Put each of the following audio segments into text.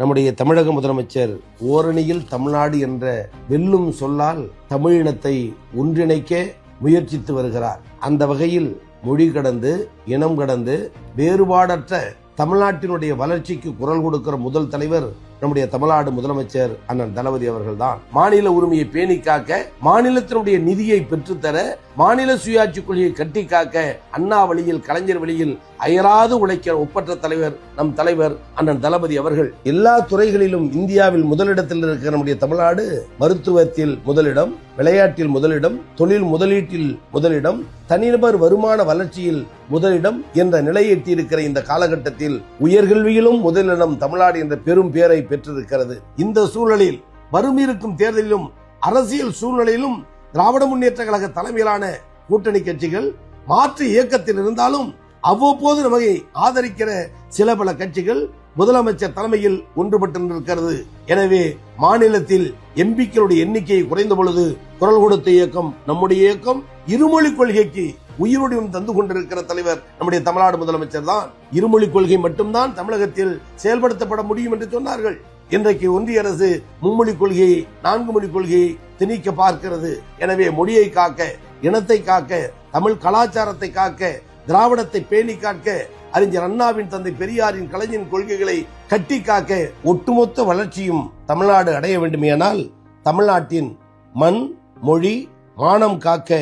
நம்முடைய தமிழக முதலமைச்சர் ஓரணியில் தமிழ்நாடு என்ற வெல்லும் சொல்லால் தமிழினத்தை ஒன்றிணைக்க முயற்சித்து வருகிறார். அந்த வகையில் மொழி கடந்து இனம் கடந்து வேறுபாடற்ற தமிழ்நாட்டினுடைய வளர்ச்சிக்கு குரல் கொடுக்கிற முதல் தலைவர் நம்முடைய தமிழ்நாடு முதலமைச்சர் அண்ணன் தளபதி அவர்கள்தான். மாநில உரிமையை பேணி காக்க மாநிலத்தினுடைய நிதியை பெற்றுத்தர மாநில சுயாட்சி கொள்கையை கட்டி காக்க அண்ணா வழியில் கலைஞர் வழியில் அயராது உழைக்கிற ஒப்பற்ற தலைவர் நம் தலைவர் அண்ணன் தளபதி அவர்கள். எல்லா துறைகளிலும் இந்தியாவில் முதலிடத்தில் இருக்கிற நம்முடைய தமிழ்நாடு மருத்துவத்தில் முதலிடம் விளையாட்டில் முதலிடம் தொழில் முதலீட்டில் முதலிடம் தனிநபர் வருமான வளர்ச்சியில் முதலிடம் என்ற நிலையை எட்டியிருக்கிற இந்த காலகட்டத்தில் உயர்கல்வியிலும் முதலிடம் தமிழ்நாடு என்ற பெரும் பெயரை பெற்றிருக்கிறது. இந்த சூழலில் வரும் இருக்கும் தேர்தலிலும் அரசியல் சூழ்நிலையிலும் திராவிட முன்னேற்ற கழக தலைமையிலான கூட்டணி கட்சிகள் மாற்று இயக்கத்தில் இருந்தாலும் அவ்வப்போது நமக்கு ஆதரிக்கிற சில பல கட்சிகள் முதலமைச்சர் தலைமையில் ஒன்றுபட்டு எனவே மாநிலத்தில் எம்பிக்களுடைய எண்ணிக்கை குறைந்த பொழுது குரல் கொடுத்த இயக்கம் நம்முடைய இயக்கம். இருமொழி கொள்கைக்கு உயிருடன் தந்து கொண்டிருக்கிற தலைவர் நம்முடைய தமிழ்நாடு முதலமைச்சர் தான். இருமொழி கொள்கை மட்டும்தான் தமிழகத்தில் செயல்படுத்தப்பட முடியும் என்று சொன்னார்கள். இன்றைக்கு ஒன்றிய அரசு மும்மொழி கொள்கையை நான்கு மொழி கொள்கையை திணிக்க பார்க்கிறது. எனவே மொழியை காக்க இனத்தை காக்க தமிழ் கலாச்சாரத்தை காக்க திராவிடத்தை பேணி காக்க அறிஞர் அண்ணாவின் தந்தை பெரியாரின் கலைஞரின் கொள்கைகளை கட்டி காக்க ஒட்டுமொத்த வளர்ச்சியும் தமிழ்நாடு அடைய வேண்டுமேனால் தமிழ்நாட்டின் மண் மொழி மானம் காக்க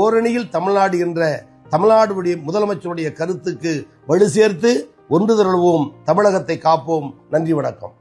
ஓரணியில் தமிழ்நாடு என்ற தமிழ்நாடுடைய முதலமைச்சருடைய கருத்துக்கு வலு சேர்த்து ஒன்று திரளுவோம் தமிழகத்தை காப்போம். நன்றி வணக்கம்.